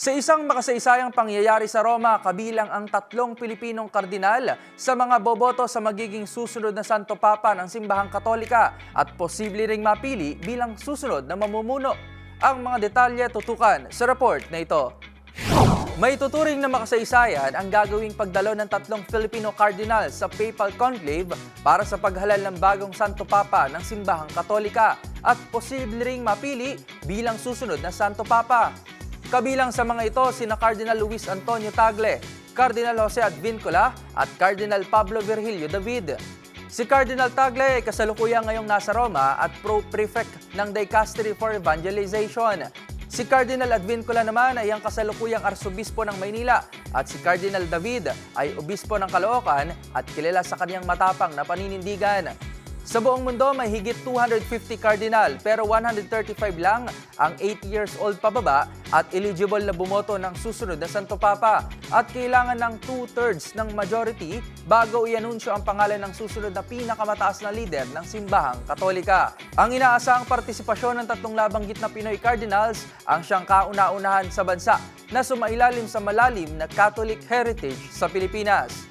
Sa isang makasaysayang pangyayari sa Roma, kabilang ang tatlong Pilipinong kardinal sa mga boboto sa magiging susunod na Santo Papa ng Simbahang Katolika at posible ring mapili bilang susunod na mamumuno. Ang mga detalye tutukan sa report na ito. May tuturing na makasaysayan ang gagawing pagdalo ng tatlong Filipino cardinal sa papal conclave para sa paghalal ng bagong Santo Papa ng Simbahang Katolika at posible ring mapili bilang susunod na Santo Papa. Kabilang sa mga ito sina Cardinal Luis Antonio Tagle, Cardinal Jose Advincula at Cardinal Pablo Virgilio David. Si Cardinal Tagle ay kasalukuyang ngayong nasa Roma at pro-prefect ng Dicastery for Evangelization. Si Cardinal Advincula naman ay ang kasalukuyang arsobispo ng Maynila at si Cardinal David ay obispo ng Caloocan at kilala sa kanyang matapang na paninindigan. Sa buong mundo may higit 250 cardinal pero 135 lang ang 8 years old pababa at eligible na bumoto ng susunod na Santo Papa at kailangan ng two-thirds ng majority bago i-anunsyo ang pangalan ng susunod na pinakamataas na leader ng simbahang katolika. Ang inaasahang partisipasyon ng tatlong labanggit na Pinoy Cardinals ang siyang kauna-unahan sa bansa na sumailalim sa malalim na Catholic heritage sa Pilipinas.